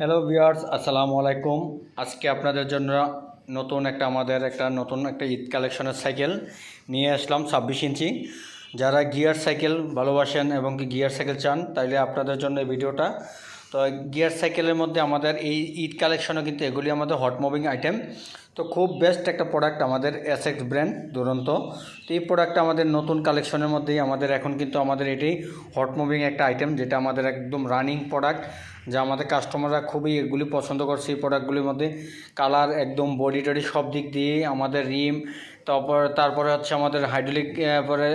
Hello viewers আসসালামু আলাইকুম। আজকে আপনাদের জন্য নতুন একটা আমাদের একটা নতুন একটা ঈদ কালেকশনের সাইকেল নিয়ে আসলাম ছাব্বিশ ইঞ্চি। যারা গিয়ার সাইকেল ভালোবাসেন এবং কি গিয়ার সাইকেল চান, তাইলে আপনাদের জন্য এই ভিডিওটা। তো গিয়ার সাইকেলের মধ্যে আমাদের এই ঈদ কালেকশনে কিন্তু এগুলি আমাদের হট মুভিং আইটেম তো খুব বেস্ট একটা প্রোডাক্ট আমাদের এস এক্স ব্র্যান্ড দুরন্ত। তো এই প্রোডাক্টটা আমাদের নতুন কালেকশনের মধ্যেই আমাদের এখন কিন্তু আমাদের এটি হট মুভিং একটা আইটেম যেটা আমাদের একদম রানিং প্রোডাক্ট যা আমাদের কাস্টমাররা খুবই এগুলি পছন্দ করছে এই প্রোডাক্টগুলির মধ্যে। কালার একদম বডি টডি সব দিক দিয়ে, আমাদের রিম তারপর, তারপরে হচ্ছে আমাদের হাইড্রোলিক পরে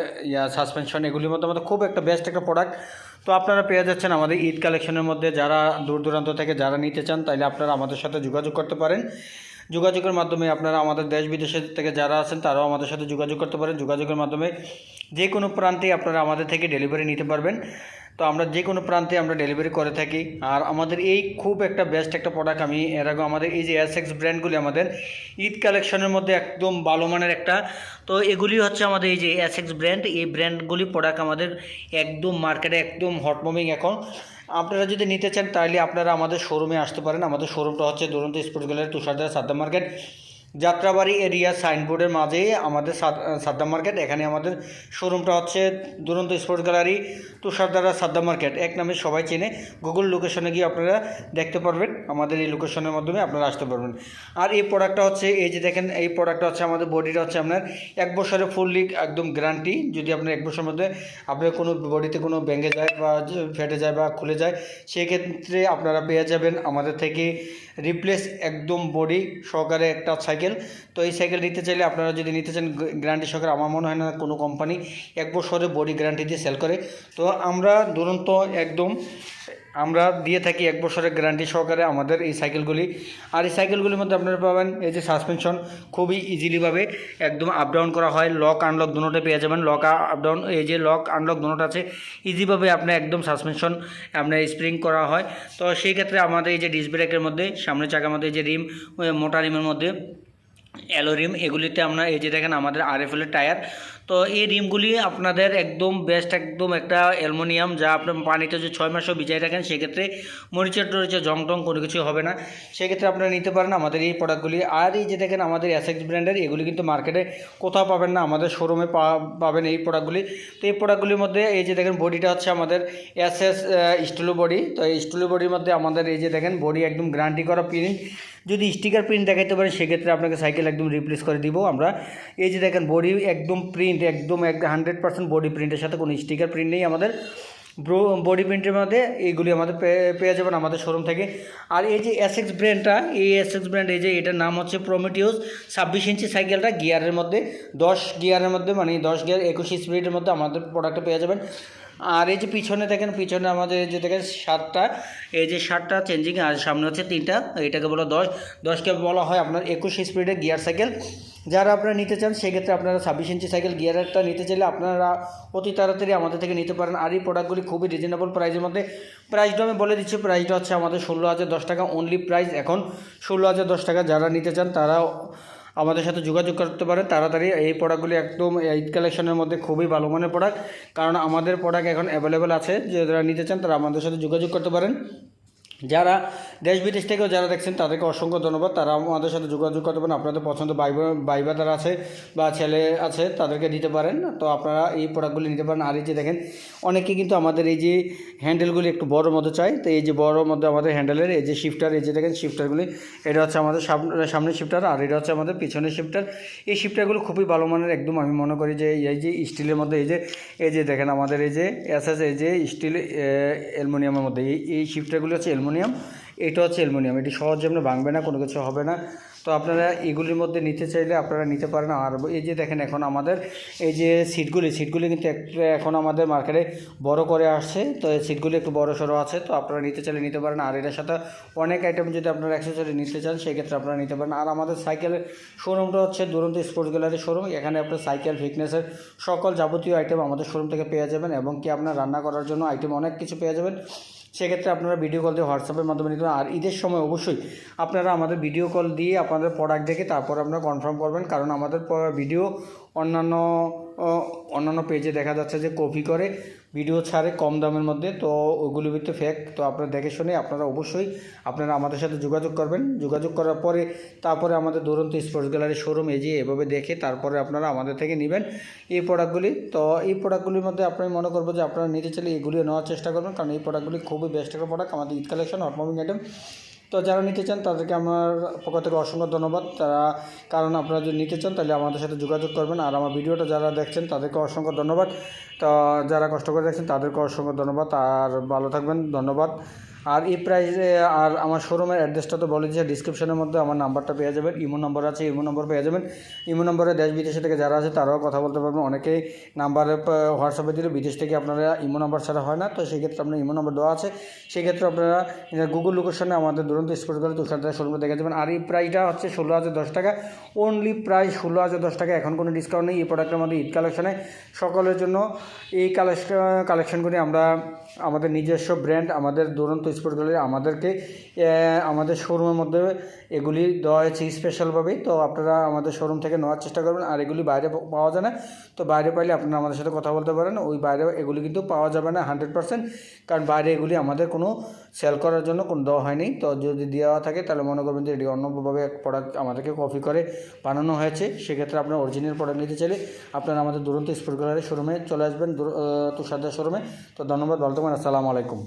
সাসপেনশন এগুলির মধ্যে আমাদের খুব একটা বেস্ট একটা প্রোডাক্ট তো আপনারা পেয়ে যাচ্ছেন আমাদের ঈদ কালেকশনের মধ্যে। যারা দূর দূরান্ত থেকে যারা নিতে চান তাহলে আপনারা আমাদের সাথে যোগাযোগ করতে পারেন। যোগাযোগের মাধ্যমে আপনারা আমাদের দেশ বিদেশের থেকে যারা আছেন, তারাও আমাদের সাথে যোগাযোগ করতে পারেন। যোগাযোগের মাধ্যমে যে কোনো প্রান্তে আপনারা আমাদের থেকে ডেলিভারি নিতে পারবেন। তো আমরা যে কোনো প্রান্তে আমরা ডেলিভারি করে থাকি। আর আমাদের এই খুব একটা বেস্ট একটা প্রোডাক্ট আমি এর আগে আমাদের এই যে এস এক্স ব্র্যান্ডগুলি আমাদের ঈদ কালেকশনের মধ্যে একদম ভালো মানের একটা। তো এগুলি হচ্ছে আমাদের এই যে এস এক্স ব্র্যান্ড এই ব্র্যান্ডগুলি প্রোডাক্ট আমাদের একদম মার্কেটে একদম হট মুভিং এখন। আপনারা যদি নিতে চান তাহলে আপনারা আমাদের শোরুমে আসতে পারেন। আমাদের শোরুমটা হচ্ছে দুরন্ত স্পোর্টস গ্যালারি তুষারদার সাদ্দা মার্কেট যাত্রাবাড়ি এরিয়া সাইনবোর্ডের মাঝেই আমাদের সাদ- সাদ্দা মার্কেট। এখানে আমাদের শোরুমটা হচ্ছে দুরন্ত স্পোর্টস গ্যালারি, তুষারদারা সাদ্দা মার্কেট। এক নামে সবাই চেনে। গুগল লোকেশনে গিয়ে আপনারা দেখতে পারবেন। আমাদের এই লোকেশনের মাধ্যমে আপনারা আসতে পারবেন। আর এই প্রোডাক্টটা হচ্ছে, এই যে দেখেন, এই প্রোডাক্টটা হচ্ছে আমাদের বডিটা হচ্ছে আপনার এক বছরের ফুললি একদম গ্যারান্টি যদি আপনার এক বছরের মধ্যে আপনার কোনো বডিতে কোনো ব্যাঙ্গে যায় বা ফেটে যায় বা খুলে যায়, সেক্ষেত্রে আপনারা পেয়ে যাবেন আমাদের থেকে রিপ্লেস একদম বডি সহকারে একটা সাইকেল তো এই সাইকেল নিতে চাইলে আপনারা যদি নিতে চান গ্যারান্টি সহকারে, আমার মনে হয় না কোনো কোম্পানি এক বছরে বডি গ্যারান্টি দিয়ে সেল করে। তো আমরা দুরন্ত একদম, আমরা দিয়ে থাকি এক বছরের গ্যারান্টি সহকারে আমাদের এই সাইকেলগুলি। আর এই সাইকেলগুলির মধ্যে আপনারা পাবেন এই যে সাসপেনশন খুবই ইজিলিভাবে একদম আপ ডাউন করা হয়। লক আনলক দুটোটা পেয়ে যাবেন। লক আপ ডাউন এই যে লক আনলক দুটোটা আছে। ইজিভাবে আপনার একদম সাসপেনশন আপনার স্প্রিং করা হয়। তো সেই ক্ষেত্রে আমাদের এই যে ডিস ব্রেকের মধ্যে, সামনের চাকার মধ্যে এই যে রিম মোটা রিমের মধ্যে অ্যালো রিম এগুলিতে আমরা এই যে দেখেন আমাদের আরএফএলের টায়ার, তো এই রিমগুলি আপনাদের একদম বেস্ট একদম একটা অ্যালমোনিয়াম যা আপনার পানিতে যদি ছয় মাসও ভিজাই রাখেন, সেক্ষেত্রে মরিচের টরিচের জং টং কোনো কিছু হবে না। সেক্ষেত্রে আপনারা নিতে পারেন আমাদের এই প্রোডাক্টগুলি আর এই যে দেখেন আমাদের এসএক্স ব্র্যান্ডের এগুলি কিন্তু মার্কেটে কোথাও পাবেন না, আমাদের শোরুমে পাবেন এই প্রোডাক্টগুলি তো এই প্রোডাক্টগুলির মধ্যে এই যে দেখেন বডিটা হচ্ছে আমাদের এস স্টুলো বডি তো এই স্টুলো বডির মধ্যে আমাদের এই যে দেখেন বডি একদম গ্যারান্টি করা প্রিন্ট যদি স্টিকার প্রিন্ট দেখাইতে পারেন সেক্ষেত্রে আপনাকে সাইকেল একদম রিপ্লেস করে দিব আমরা। এই যে দেখেন বডি একদম প্রিন্ট একদম এক হান্ড্রেড পার্সেন্ট বডি প্রিন্টের সাথে কোনো স্টিকার প্রিন্ট নেই আমাদের। বডি প্রিন্টের মধ্যে এইগুলি আমাদের পেয়ে পেয়ে যাবেন আমাদের শোরুম থেকে। আর এই যে এসএক্স ব্র্যান্ডটা এই এসএক্স ব্র্যান্ড এই যে এটার নাম হচ্ছে প্রমিটিউস ছাব্বিশ ইঞ্চি সাইকেলটা গিয়ারের মধ্যে, দশ গিয়ারের মধ্যে মানে দশ গিয়ার একুশ স্পিডের মধ্যে আমাদের প্রোডাক্টটা পেয়ে যাবেন। আর এই যে পিছনে দেখেন, পিছনে আমাদের যে দেখেন সাতটা, এই যে সাতটা চেঞ্জিং আর সামনে হচ্ছে তিনটা, এটাকে বলা দশ। দশকে বলা হয় আপনার একুশ স্পিডের গিয়ার সাইকেল যারা আপনারা নিতে চান, সেক্ষেত্রে আপনারা ছাব্বিশ ইঞ্চি সাইকেল গিয়ারটা নিতে চাইলে আপনারা অতি তাড়াতাড়ি আমাদের থেকে নিতে পারেন। আর এই প্রোডাক্টগুলি খুবই রিজনেবল প্রাইসের মধ্যে। প্রাইসটা আমি বলে দিচ্ছি প্রাইসটা হচ্ছে আমাদের ষোলো হাজার দশ টাকা অনলি প্রাইস এখন ষোলো হাজার দশ টাকা যারা নিতে চান তারা আমাদের সাথে যোগাযোগ করতে পারেন তাড়াতাড়ি এই প্রোডাক্টগুলি একদম ঈদ কালেকশনের মধ্যে খুবই ভালো মানের প্রোডাক্ট কারণ আমাদের প্রোডাক্ট এখন অ্যাভেলেবেল আছে, যে যারা নিতে চান তারা আমাদের সাথে যোগাযোগ করতে পারেন। যারা দেশ বিদেশ থেকেও যারা দেখছেন, তাদেরকে অসংখ্য ধন্যবাদ। তারা আমাদের সাথে যোগাযোগ করতে পারেন। আপনাদের পছন্দ বোন- ভাই আছে বা ছেলে আছে, তাদেরকে দিতে পারেন। তো আপনারা এই প্রোডাক্টগুলি নিতে পারেন। আর এই যে দেখেন, অনেকে কিন্তু আমাদের এই যে হ্যান্ডেলগুলি একটু বড় মধ্যে চাই তো এই যে বড় মধ্যে আমাদের হ্যান্ডেলের এই যে শিফটার এই যে দেখেন শিফটারগুলি এটা হচ্ছে আমাদের সাম- সামনের শিফটার আর এটা হচ্ছে আমাদের পিছনের শিফটার এই শিফটারগুলো খুবই ভালো মানের একদম আমি মনে করি যে, এই যে স্টিলের মধ্যে, এই যে এই যে দেখেন আমাদের এই যে এস এস এই যে স্টিল অ্যালুমিনিয়ামের মধ্যে, এই এই শিফটারগুলো হচ্ছে অ্যালুমিনিয়াম, এটা হচ্ছে অ্যালুমিনিয়াম। এটি সহজে আপনার ভাঙবে না, কোনো কিছু হবে না। তো আপনারা এগুলির মধ্যে নিতে চাইলে আপনারা নিতে পারেন। আর এই যে দেখেন এখন আমাদের, এই যে সিটগুলি সিটগুলি কিন্তু এখন আমাদের মার্কেটে বড় করে আসছে। তো এই সিটগুলি একটু বড় সড়ো আছে, তো আপনারা নিতে চাইলে নিতে পারেন। আর এটার সাথে অনেক আইটেম যদি আপনারা অ্যাক্সেসরি নিতে চান, সেক্ষেত্রে আপনারা নিতে পারেন। আর আমাদের সাইকেলের শোরুমটা হচ্ছে দুরন্ত স্পোর্টস গ্যালারি শোরুম এখানে আপনার সাইকেল ফিটনেসের সকল যাবতীয় আইটেম আমাদের শোরুম থেকে পেয়ে যাবেন এবং কি আপনার রান্না করার জন্য আইটেম অনেক কিছু পেয়ে যাবেন। সেক্ষেত্রে আপনারা ভিডিও কল দিয়ে হোয়াটসঅ্যাপের মাধ্যমে নিতে আর ঈদের সময় অবশ্যই আপনারা আমাদের ভিডিও কল দিয়ে আপনাদের প্রোডাক্ট দেখে তারপর আপনারা কনফার্ম করবেন। কারণ আমাদের ভিডিও অন্যান্য অন্যান্য পেজে দেখা যাচ্ছে যে কপি করে ভিডিও ছাড়ে কম দামের মধ্যে, তো ওগুলি ভিত্তি ফেক তো আপনারা দেখে শুনে আপনারা অবশ্যই আপনারা আমাদের সাথে যোগাযোগ করবেন। যোগাযোগ করার পরে তারপরে আমাদের দুরন্ত স্পোর্টস গ্যালারি শোরুম এই যে এভাবে দেখে তারপরে আপনারা আমাদের থেকে নেবেন এই প্রোডাক্টগুলি তো এই প্রোডাক্টগুলির মধ্যে আপনি মনে করব যে আপনারা নিতে চাইলে এগুলিও নেওয়ার চেষ্টা করবেন, কারণ এই প্রোডাক্টগুলি খুবই বেস্ট একটা প্রোডাক্ট আমাদের Eid collection hot moving item তো যারা নিতে চান, তাদেরকে আমার পক্ষ থেকে অসংখ্য ধন্যবাদ। তারা কারণ আপনারা যদি নিতে চান, তাহলে আমাদের সাথে যোগাযোগ করবেন। আর আমার ভিডিওটা যারা দেখছেন, তাদেরকে অসংখ্য ধন্যবাদ। তো যারা কষ্ট করে দেখছেন, তাদেরকে অসংখ্য ধন্যবাদ। আর ভালো থাকবেন, ধন্যবাদ। আর এই প্রাইসে আর আমার শোরুমের অ্যাড্রেসটা তো বলে দিয়েছে ডিসক্রিপশনের মধ্যে আমার নাম্বারটা পেয়ে যাবেন, ইমো নম্বর আছে, ইমো নম্বর পেয়ে যাবেন। ইমো নম্বরে দেশ বিদেশে থেকে যারা আছে তারাও কথা বলতে পারবেন। অনেকেই নাম্বারে হোয়াটসঅ্যাপে দিলে বিদেশ থেকে আপনারা ইমো নাম্বার ছাড়া হয় না। তো সেক্ষেত্রে আপনার ইমো নম্বর দেওয়া আছে। সেক্ষেত্রে আপনারা গুগল লোকেশনে আমাদের দুরন্ত স্পোর্টস গ্যালারি তুষার দাস শোরুমে দেখে যাবেন। আর এই প্রাইসটা হচ্ছে ষোলো হাজার দশ টাকা। অনলি প্রাইস ষোলো হাজার দশ টাকা। এখন কোনো ডিসকাউন্ট নেই। এই প্রোডাক্টের মধ্যে ঈদ কালেকশনে সকলের জন্য এই কালেকশন কালেকশনগুলি আমরা, আমাদের নিজস্ব ব্র্যান্ড আমাদের দুরন্ত স্পোর্টস গ্যালারি আমাদেরকে আমাদের শোরুমের মধ্যে এগুলি দেওয়া হয়েছে স্পেশালভাবে তো আপনারা আমাদের শোরুম থেকে নেওয়ার চেষ্টা করবেন। আর এগুলি বাইরে পাওয়া যায় না। তো বাইরে পাইলে আপনারা আমাদের সাথে কথা বলতে পারেন। ওই বাইরে এগুলি কিন্তু পাওয়া যাবে না হান্ড্রেড পার্সেন্ট কারণ বাইরে এগুলি আমাদের কোনো সেল করার জন্য কোনো দেওয়া হয়নি। তো যদি দেওয়া থাকে, তাহলে মনে করবেন যে এটি অন্যভাবে এক প্রোডাক্ট আমাদেরকে কপি করে বানানো হয়েছে। সেক্ষেত্রে আপনার অরিজিনাল প্রোডাক্ট নিতে চাইলে আপনারা আমাদের দুরন্ত স্পোর্ট গ্যালারি শোরুমে চলে আসবেন তুষারদার শোরুমে তো ধন্যবাদ, ভালো থাকবেন। আসসালামু আলাইকুম।